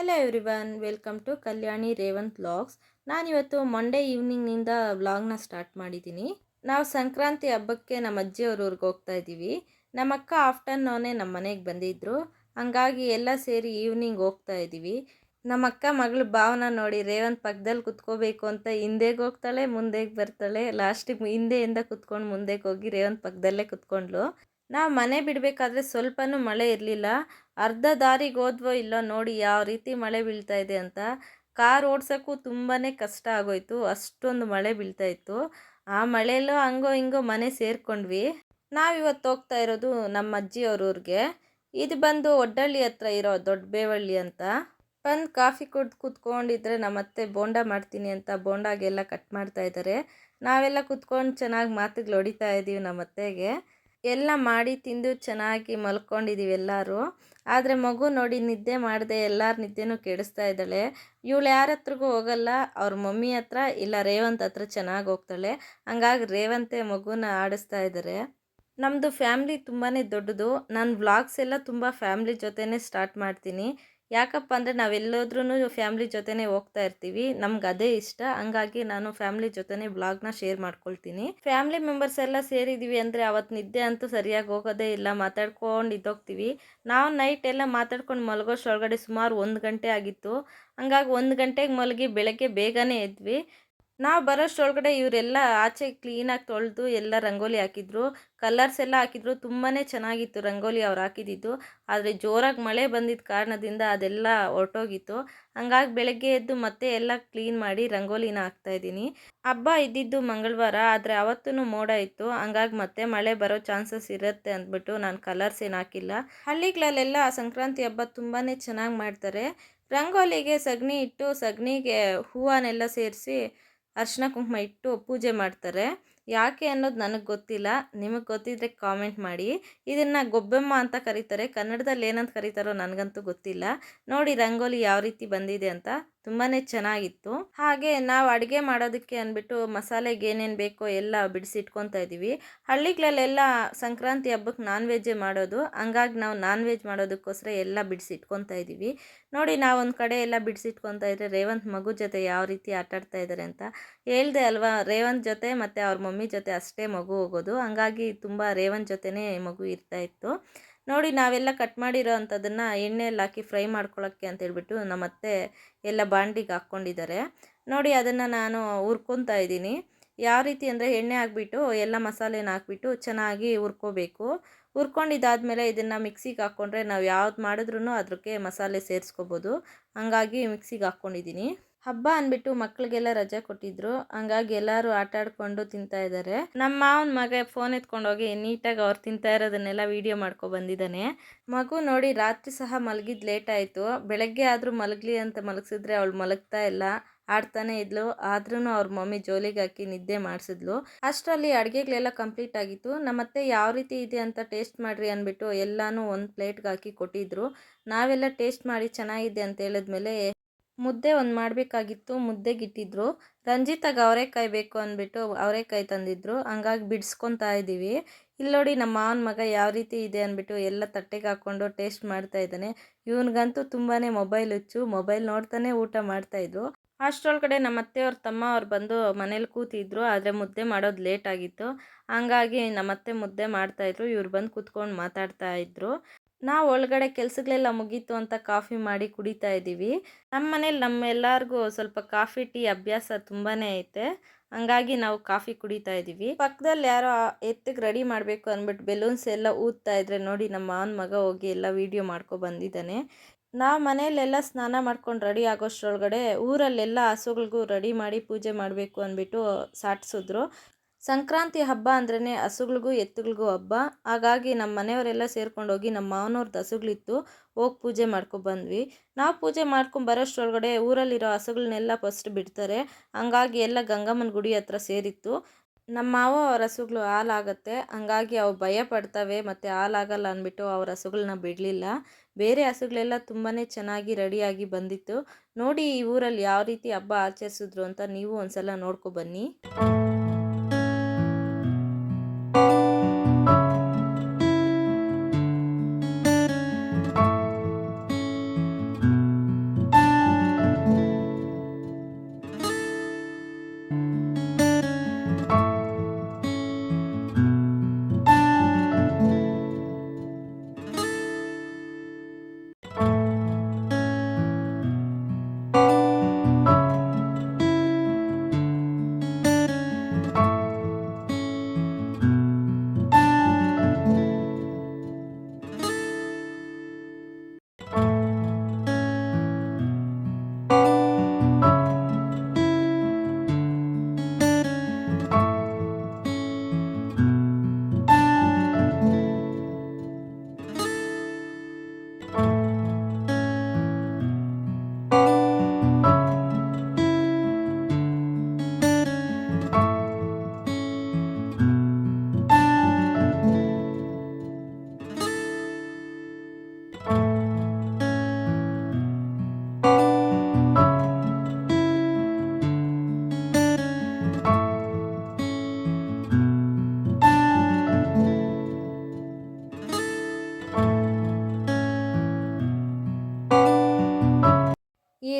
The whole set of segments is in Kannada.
Hello everyone welcome to Kalyani Revanth vlogs ನಾನಿವತ್ತು ಮಂಡೇ ಈವ್ನಿಂಗ್ನಿಂದ ವ್ಲಾಗ್ನ ಸ್ಟಾರ್ಟ್ ಮಾಡಿದ್ದೀನಿ. ನಾವು ಸಂಕ್ರಾಂತಿ ಹಬ್ಬಕ್ಕೆ ನಮ್ಮ ಅಜ್ಜಿಯವ್ರ ಊರಿಗೆ ಹೋಗ್ತಾ ಇದ್ದೀವಿ. ನಮ್ಮಕ್ಕ ಆಫ್ಟರ್ನೂನೇ ನಮ್ಮ ಮನೆಗೆ ಬಂದಿದ್ದರು ಹಂಗಾಗಿ ಎಲ್ಲ ಸೇರಿ ಈವ್ನಿಂಗ್ ಹೋಗ್ತಾ ಇದ್ದೀವಿ. ನಮ್ಮ ಅಕ್ಕ ಮಗಳು ಭಾವನ ನೋಡಿ ರೇವಂತ್ ಪಕ್ಕದಲ್ಲಿ ಕುತ್ಕೋಬೇಕು ಅಂತ ಹಿಂದೆಗೆ ಹೋಗ್ತಾಳೆ, ಮುಂದೆಗೆ ಬರ್ತಾಳೆ. ಲಾಸ್ಟಿಗೆ ಹಿಂದೆಯಿಂದ ಕುತ್ಕೊಂಡು ಮುಂದೆಗೆ ಹೋಗಿ ರೇವಂತ್ ಪಕ್ಕದಲ್ಲೇ ಕುತ್ಕೊಂಡ್ಲು ನಾವು ಮನೆ ಬಿಡಬೇಕಾದ್ರೆ ಸ್ವಲ್ಪನೂ ಮಳೆ ಇರಲಿಲ್ಲ. ಅರ್ಧ ದಾರಿಗೆ ಹೋದ್ವೋ ಇಲ್ಲೋ ನೋಡಿ ಯಾವ ರೀತಿ ಮಳೆ ಬೀಳ್ತಾ ಇದೆ ಅಂತ. ಕಾರ್ ಓಡ್ಸೋಕ್ಕೂ ತುಂಬಾ ಕಷ್ಟ ಆಗೋಯ್ತು. ಅಷ್ಟೊಂದು ಮಳೆ ಬೀಳ್ತಾ ಇತ್ತು. ಆ ಮಳೆಯಲ್ಲೂ ಹಂಗೋ ಹಿಂಗೋ ಮನೆ ಸೇರ್ಕೊಂಡ್ವಿ. ನಾವಿವತ್ತು ಹೋಗ್ತಾ ಇರೋದು ನಮ್ಮ ಅಜ್ಜಿಯವ್ರ ಊರಿಗೆ. ಇದು ಬಂದು ಒಡ್ಡಳ್ಳಿ ಹತ್ರ ಇರೋ ದೊಡ್ಡ ಬೇವಳ್ಳಿ ಅಂತ. ಬಂದು ಕಾಫಿ ಕುಡ್ದು ಕೂತ್ಕೊಂಡಿದ್ರೆ ನಮ್ಮತ್ತೆ ಬೋಂಡ ಮಾಡ್ತೀನಿ ಅಂತ ಬೋಂಡಾಗೆಲ್ಲ ಕಟ್ ಮಾಡ್ತಾ ಇದ್ದಾರೆ ನಾವೆಲ್ಲ ಕೂತ್ಕೊಂಡು ಚೆನ್ನಾಗಿ ಮಾತುಗಳು ಹೊಡಿತಾ ಇದ್ದೀವಿ ನಮ್ಮ ಅತ್ತೆಗೆ. ಎಲ್ಲ ಮಾಡಿ ತಿಂದು ಚೆನ್ನಾಗಿ ಮಲ್ಕೊಂಡಿದ್ದೀವಿ ಎಲ್ಲರೂ. ಆದರೆ ಮಗು ನೋಡಿ ನಿದ್ದೆ ಮಾಡದೆ ಎಲ್ಲರ ನಿದ್ದೆನೂ ಕೆಡಿಸ್ತಾ ಇದ್ದಾಳೆ. ಇವಳು ಯಾರ ಹತ್ರಗೂ ಹೋಗಲ್ಲ, ಅವ್ರ ಮಮ್ಮಿ ಹತ್ರ ಇಲ್ಲ ರೇವಂತ್ ಹತ್ರ ಚೆನ್ನಾಗಿ ಹೋಗ್ತಾಳೆ. ಹಂಗಾಗಿ ರೇವಂತೆ ಮಗುನ ಆಡಿಸ್ತಾ ಇದ್ದಾರೆ ನಮ್ಮದು ಫ್ಯಾಮ್ಲಿ ತುಂಬಾ ದೊಡ್ಡದು. ನಾನು ವ್ಲಾಗ್ಸ್ ಎಲ್ಲ ತುಂಬ ಫ್ಯಾಮ್ಲಿ ಜೊತೆನೇ ಸ್ಟಾರ್ಟ್ ಮಾಡ್ತೀನಿ. ಯಾಕಪ್ಪ ಅಂದರೆ ನಾವೆಲ್ಲೋದ್ರೂ ಫ್ಯಾಮ್ಲಿ ಜೊತೆನೇ ಹೋಗ್ತಾ ಇರ್ತೀವಿ. ನಮ್ಗೆ ಅದೇ ಇಷ್ಟ. ಹಂಗಾಗಿ ನಾನು ಫ್ಯಾಮ್ಲಿ ಜೊತೆನೇ ಬ್ಲಾಗ್ನ ಶೇರ್ ಮಾಡ್ಕೊಳ್ತೀನಿ. ಫ್ಯಾಮ್ಲಿ ಮೆಂಬರ್ಸ್ ಎಲ್ಲ ಸೇರಿದ್ದೀವಿ ಅಂದರೆ ಅವತ್ತು ನಿದ್ದೆ ಅಂತೂ ಸರಿಯಾಗಿ ಹೋಗೋದೇ ಇಲ್ಲ. ಮಾತಾಡ್ಕೊಂಡು ಇದ್ದೋಗ್ತೀವಿ. ನಾವು ನೈಟ್ ಎಲ್ಲ ಮಾತಾಡ್ಕೊಂಡು ಮಲಗೋಷ್ಟೊಳಗಡೆ ಸುಮಾರು ಒಂದು ಗಂಟೆ ಆಗಿತ್ತು. ಹಂಗಾಗಿ ಒಂದು ಗಂಟೆಗೆ ಮಲಗಿ ಬೆಳಗ್ಗೆ ಬೇಗನೆ ಎದ್ವಿ. ನಾವು ಬರೋಷ್ಟೊಳಗಡೆ ಇವರೆಲ್ಲ ಆಚೆ ಕ್ಲೀನಾಗಿ ತೊಳೆದು ಎಲ್ಲ ರಂಗೋಲಿ ಹಾಕಿದ್ರು. ಕಲರ್ಸ್ ಎಲ್ಲ ಹಾಕಿದ್ರು. ತುಂಬಾ ಚೆನ್ನಾಗಿತ್ತು ರಂಗೋಲಿ ಅವ್ರು ಹಾಕಿದ್ದಿದ್ದು ಆದರೆ ಜೋರಾಗಿ ಮಳೆ ಬಂದಿದ್ದ ಕಾರಣದಿಂದ ಅದೆಲ್ಲ ಹೊರಟೋಗಿತ್ತು ಹಂಗಾಗಿ ಬೆಳಗ್ಗೆ ಎದ್ದು ಮತ್ತೆ ಎಲ್ಲ ಕ್ಲೀನ್ ಮಾಡಿ ರಂಗೋಲಿನ ಹಾಕ್ತಾಯಿದ್ದೀನಿ ಹಬ್ಬ ಇದ್ದಿದ್ದು ಮಂಗಳವಾರ, ಆದರೆ ಅವತ್ತೂ ಮೋಡ ಇತ್ತು. ಹಂಗಾಗಿ ಮತ್ತೆ ಮಳೆ ಬರೋ ಚಾನ್ಸಸ್ ಇರುತ್ತೆ ಅಂದ್ಬಿಟ್ಟು ನಾನು ಕಲರ್ಸ್ ಏನು ಹಾಕಿಲ್ಲ. ಹಳ್ಳಿಗಳಲ್ಲೆಲ್ಲ ಸಂಕ್ರಾಂತಿ ಹಬ್ಬ ತುಂಬಾ ಚೆನ್ನಾಗಿ ಮಾಡ್ತಾರೆ. ರಂಗೋಲಿಗೆ ಸಗಣಿ ಇಟ್ಟು ಸಗಣಿಗೆ ಹೂವನ್ನೆಲ್ಲ ಸೇರಿಸಿ ಅರ್ಶಿನ ಕುಂಕುಮ ಇಟ್ಟು ಪೂಜೆ ಮಾಡ್ತಾರೆ. ಯಾಕೆ ಅನ್ನೋದು ನನಗೆ ಗೊತ್ತಿಲ್ಲ. ನಿಮಗೆ ಗೊತ್ತಿದ್ರೆ ಕಾಮೆಂಟ್ ಮಾಡಿ. ಇದನ್ನು ಗೊಬ್ಬೆಮ್ಮ ಅಂತ ಕರೀತಾರೆ. ಕನ್ನಡದಲ್ಲಿ ಏನಂತ ಕರೀತಾರೋ ನನಗಂತೂ ಗೊತ್ತಿಲ್ಲ. ನೋಡಿ ರಂಗೋಲಿ ಯಾವ ರೀತಿ ಬಂದಿದೆ ಅಂತ ತುಂಬಾ ಚೆನ್ನಾಗಿತ್ತು. ಹಾಗೆ ನಾವು ಅಡುಗೆ ಮಾಡೋದಕ್ಕೆ ಅಂದ್ಬಿಟ್ಟು ಮಸಾಲೆಗೆ ಏನೇನು ಬೇಕೋ ಎಲ್ಲ ಬಿಡಿಸಿಟ್ಕೊತಾ ಇದ್ದೀವಿ. ಹಳ್ಳಿಗಳಲ್ಲೆಲ್ಲ ಸಂಕ್ರಾಂತಿ ಹಬ್ಬಕ್ಕೆ ನಾನ್ ವೆಜ್ಜೇ ಮಾಡೋದು, ಹಂಗಾಗಿ ನಾವು ನಾನ್ ವೆಜ್ ಮಾಡೋದಕ್ಕೋಸ್ಕರ ಎಲ್ಲ ಬಿಡಿಸಿಟ್ಕೊತಾ ಇದ್ದೀವಿ. ನೋಡಿ ನಾವು ಒಂದು ಕಡೆ ಎಲ್ಲ ಬಿಡಿಸಿಟ್ಕೊತಾ ಇದ್ರೆ ರೇವಂತ್ ಮಗು ಜೊತೆ ಯಾವ ರೀತಿ ಆಟಾಡ್ತಾ ಇದ್ದಾರೆ ಅಂತ ಹೇಳ್ದೆ ಅಲ್ವಾ? ರೇವಂತ್ ಜೊತೆ ಮತ್ತು ಅವ್ರ ಮಮ್ಮಿ ಜೊತೆ ಅಷ್ಟೇ ಮಗು ಹೋಗೋದು. ಹಂಗಾಗಿ ತುಂಬ ರೇವಂತ್ ಜೊತೆನೇ ಮಗು ಇರ್ತಾ ಇತ್ತು. ನೋಡಿ ನಾವೆಲ್ಲ ಕಟ್ ಮಾಡಿರೋ ಅಂಥದ್ದನ್ನು ಎಣ್ಣೆಯಲ್ಲಿ ಹಾಕಿ ಫ್ರೈ ಮಾಡ್ಕೊಳ್ಳೋಕ್ಕೆ ಅಂತ ಹೇಳ್ಬಿಟ್ಟು ನಮ್ಮ ಅತ್ತೆ ಎಲ್ಲ ಬಾಂಡಿಗೆ ಹಾಕ್ಕೊಂಡಿದ್ದಾರೆ. ನೋಡಿ ಅದನ್ನು ನಾನು ಹುರ್ಕೊತಾ ಇದ್ದೀನಿ. ಯಾವ ರೀತಿ ಅಂದರೆ ಎಣ್ಣೆ ಹಾಕ್ಬಿಟ್ಟು ಎಲ್ಲ ಮಸಾಲೆನ ಹಾಕ್ಬಿಟ್ಟು ಚೆನ್ನಾಗಿ ಹುರ್ಕೋಬೇಕು. ಹುರ್ಕೊಂಡಿದ್ದಾದಮೇಲೆ ಇದನ್ನು ಮಿಕ್ಸಿಗೆ ಹಾಕ್ಕೊಂಡ್ರೆ ನಾವು ಯಾವ್ದು ಮಾಡಿದ್ರೂ ಅದಕ್ಕೆ ಮಸಾಲೆ ಸೇರಿಸ್ಕೋಬೋದು. ಹಂಗಾಗಿ ಮಿಕ್ಸಿಗೆ ಹಾಕ್ಕೊಂಡಿದ್ದೀನಿ ಹಬ್ಬ ಅಂದ್ಬಿಟ್ಟು ಮಕ್ಕಳಿಗೆಲ್ಲ ರಜೆ ಕೊಟ್ಟಿದ್ರು. ಹಂಗಾಗಿ ಎಲ್ಲರೂ ಆಟ ಆಡ್ಕೊಂಡು ತಿಂತಾ ಇದ್ದಾರೆ ನಮ್ಮ ಮಾವನ ಮಗ ಫೋನ್ ಎತ್ಕೊಂಡೋಗಿ ನೀಟಾಗಿ ಅವ್ರು ತಿಂತಾ ಇರೋದನ್ನೆಲ್ಲ ವಿಡಿಯೋ ಮಾಡ್ಕೊ ಬಂದಿದ್ದಾನೆ ಮಗು ನೋಡಿ ರಾತ್ರಿ ಸಹ ಮಲಗಿದ್ ಲೇಟ್ ಆಯಿತು. ಬೆಳಗ್ಗೆ ಆದರೂ ಮಲಗಲಿ ಅಂತ ಮಲಗಿಸಿದ್ರೆ ಅವಳು ಮಲಗ್ತಾ ಇಲ್ಲ. ಆಡ್ತಾನೆ ಇದ್ಲು. ಆದ್ರೂ ಅವ್ರ ಮಮ್ಮಿ ಜೋಲಿಗೆ ಹಾಕಿ ನಿದ್ದೆ ಮಾಡಿಸಿದ್ಲು. ಅಷ್ಟರಲ್ಲಿ ಅಡುಗೆಗಳೆಲ್ಲ ಕಂಪ್ಲೀಟ್ ಆಗಿತ್ತು. ನಮ್ಮತ್ತೆ ಯಾವ ರೀತಿ ಇದೆ ಅಂತ ಟೇಸ್ಟ್ ಮಾಡ್ರಿ ಅಂದ್ಬಿಟ್ಟು ಎಲ್ಲನೂ ಒಂದು ಪ್ಲೇಟ್ಗೆ ಹಾಕಿ ಕೊಟ್ಟಿದ್ರು. ನಾವೆಲ್ಲ ಟೇಸ್ಟ್ ಮಾಡಿ ಚೆನ್ನಾಗಿದೆ ಅಂತ ಹೇಳಿದ್ಮೇಲೆ ಮುದ್ದೆ ಒಂದು ಮಾಡಬೇಕಾಗಿತ್ತು, ಮುದ್ದೆಗಿಟ್ಟಿದ್ರು. ರಂಜಿತಾಗ ಅವರೆಕಾಯಿ ಬೇಕು ಅಂದ್ಬಿಟ್ಟು ಅವರೆಕಾಯಿ ತಂದಿದ್ರು. ಹಂಗಾಗಿ ಬಿಡಿಸ್ಕೊತಾ ಇದ್ದೀವಿ ಇಲ್ಲಿ ನೋಡಿ ನಮ್ಮ ಮಾವನ ಮಗ ಯಾವ ರೀತಿ ಇದೆ ಅಂದ್ಬಿಟ್ಟು ಎಲ್ಲ ತಟ್ಟೆಗೆ ಹಾಕ್ಕೊಂಡು ಟೇಸ್ಟ್ ಮಾಡ್ತಾ ಇದ್ದಾನೆ. ಇವನಿಗಂತೂ ತುಂಬಾ ಮೊಬೈಲ್ ಹುಚ್ಚು, ಮೊಬೈಲ್ ನೋಡ್ತಾನೆ ಊಟ ಮಾಡ್ತಾಯಿದ್ರು ಅಷ್ಟರೊಳಗಡೆ ನಮ್ಮ ಅತ್ತೆಯವ್ರ ತಮ್ಮ ಅವ್ರು ಬಂದು ಮನೇಲಿ ಕೂತಿದ್ರು, ಆದರೆ ಮುದ್ದೆ ಮಾಡೋದು ಲೇಟ್ ಆಗಿತ್ತು. ಹಂಗಾಗಿ ನಮ್ಮ ಅತ್ತೆ ಮುದ್ದೆ ಮಾಡ್ತಾಯಿದ್ರು ಇವ್ರು ಬಂದು ಕೂತ್ಕೊಂಡು ಮಾತಾಡ್ತಾ ಇದ್ರು. ನಾವು ಒಳಗಡೆ ಕೆಲಸಗಳೆಲ್ಲ ಮುಗೀತು ಅಂತ ಕಾಫಿ ಮಾಡಿ ಕುಡಿತಾ ಇದ್ದೀವಿ. ನಮ್ಮ ಮನೇಲಿ ನಮ್ಮೆಲ್ಲರಿಗೂ ಸ್ವಲ್ಪ ಕಾಫಿ, ಟೀ ಅಭ್ಯಾಸ ತುಂಬಾ ಐತೆ. ಹಂಗಾಗಿ ನಾವು ಕಾಫಿ ಕುಡಿತಾ ಇದ್ದೀವಿ. ಪಕ್ಕದಲ್ಲಿ ಯಾರೋ ಎತ್ತಿಗೆ ರೆಡಿ ಮಾಡಬೇಕು ಅಂದ್ಬಿಟ್ಟು ಬೆಲೂನ್ಸ್ ಎಲ್ಲ ಊದ್ತಾ ಇದ್ರೆ ನೋಡಿ ನಮ್ಮ ಮಾವನ ಮಗ ಹೋಗಿ ಎಲ್ಲ ವೀಡಿಯೋ ಮಾಡ್ಕೊ ಬಂದಿದ್ದಾನೆ. ನಾವು ಮನೆಯಲ್ಲೆಲ್ಲ ಸ್ನಾನ ಮಾಡ್ಕೊಂಡು ರೆಡಿ ಆಗೋಷ್ಟ್ರೊಳಗಡೆ ಊರಲ್ಲೆಲ್ಲ ಹಸುಗಳಿಗೂ ರೆಡಿ ಮಾಡಿ ಪೂಜೆ ಮಾಡಬೇಕು ಅಂದ್ಬಿಟ್ಟು ಸಾಟಿಸಿದ್ರು. ಸಂಕ್ರಾಂತಿ ಹಬ್ಬ ಅಂದ್ರೇ ಹಸುಗಳಿಗೂ ಎತ್ತುಗಳಿಗೂ ಹಬ್ಬ. ಹಾಗಾಗಿ ನಮ್ಮ ಮನೆಯವರೆಲ್ಲ ಸೇರ್ಕೊಂಡು ಹೋಗಿ ನಮ್ಮ ಮಾವನವ್ರದ್ದು ಹಸುಗಳಿತ್ತು ಹೋಗಿ ಪೂಜೆ ಬಂದ್ವಿ. ನಾವು ಪೂಜೆ ಮಾಡ್ಕೊಂಡು ಬರೋಷ್ಟರೊಳಗಡೆ ಊರಲ್ಲಿರೋ ಹಸುಗಳನ್ನೆಲ್ಲ ಫಸ್ಟ್ ಬಿಡ್ತಾರೆ. ಹಂಗಾಗಿ ಎಲ್ಲ ಗಂಗಮ್ಮನ ಗುಡಿ ಹತ್ರ ಸೇರಿತ್ತು. ನಮ್ಮ ಮಾವ ಅವ್ರ ಹಸುಗಳು ಹಾಲಾಗತ್ತೆ ಹಂಗಾಗಿ ಅವು ಭಯ ಪಡ್ತವೆ ಮತ್ತು ಹಾಲಾಗಲ್ಲ ಅಂದ್ಬಿಟ್ಟು ಅವ್ರ ಹಸುಗಳನ್ನ ಬಿಡಲಿಲ್ಲ. ಬೇರೆ ಹಸುಗಳೆಲ್ಲ ತುಂಬಾ ಚೆನ್ನಾಗಿ ರೆಡಿಯಾಗಿ ಬಂದಿತ್ತು. ನೋಡಿ ಈ ಊರಲ್ಲಿ ಯಾವ ರೀತಿ ಹಬ್ಬ ಆಚರಿಸಿದ್ರು ಅಂತ ನೀವು ಒಂದ್ಸಲ ನೋಡ್ಕೊ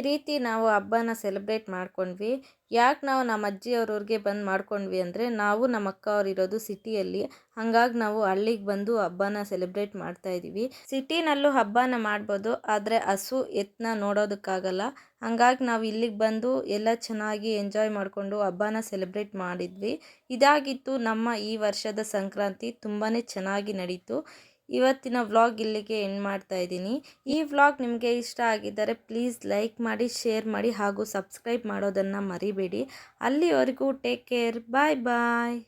ರೀತಿ ನಾವು ಹಬ್ಬನ ಸೆಲೆಬ್ರೇಟ್ ಮಾಡ್ಕೊಂಡ್ವಿ. ಯಾಕೆ ನಾವು ನಮ್ಮ ಅಜ್ಜಿಯವ್ರ ಊರಿಗೆ ಬಂದು ಮಾಡ್ಕೊಂಡ್ವಿ ಅಂದರೆ ನಾವು ನಮ್ಮ ಅಕ್ಕ ಅವ್ರು ಇರೋದು ಸಿಟಿಯಲ್ಲಿ ಹಾಗಾಗಿ ನಾವು ಹಳ್ಳಿಗೆ ಬಂದು ಹಬ್ಬನ ಸೆಲೆಬ್ರೇಟ್ ಮಾಡ್ತಾ ಇದ್ದೀವಿ ಸಿಟಿನಲ್ಲೂ ಹಬ್ಬನ ಮಾಡ್ಬೋದು, ಆದರೆ ಹಸು ಎತ್ತನ್ನ ನೋಡೋದಕ್ಕಾಗಲ್ಲ. ಹಂಗಾಗಿ ನಾವು ಇಲ್ಲಿಗೆ ಬಂದು ಎಲ್ಲ ಚೆನ್ನಾಗಿ ಎಂಜಾಯ್ ಮಾಡಿಕೊಂಡು ಹಬ್ಬನ ಸೆಲೆಬ್ರೇಟ್ ಮಾಡಿದ್ವಿ. ಇದಾಗಿತ್ತು ನಮ್ಮ ಈ ವರ್ಷದ ಸಂಕ್ರಾಂತಿ ತುಂಬಾ ಚೆನ್ನಾಗಿ ನಡೀತು. ಇವತ್ತಿನ ವ್ಲಾಗ್ ಇಲ್ಲಿಗೆ ಎಂಡ್ ಮಾಡ್ತಾ ಇದ್ದೀನಿ. ಈ ವ್ಲಾಗ್ ನಿಮಗೆ ಇಷ್ಟ ಆಗಿದ್ದರೆ ಪ್ಲೀಸ್ ಲೈಕ್ ಮಾಡಿ ಶೇರ್ ಮಾಡಿ ಹಾಗೂ ಸಬ್ಸ್ಕ್ರೈಬ್ ಮಾಡೋದನ್ನು ಮರಿಬೇಡಿ. ಅಲ್ಲಿವರೆಗೂ ಟೇಕ್ ಕೇರ್ ಬಾಯ್ ಬಾಯ್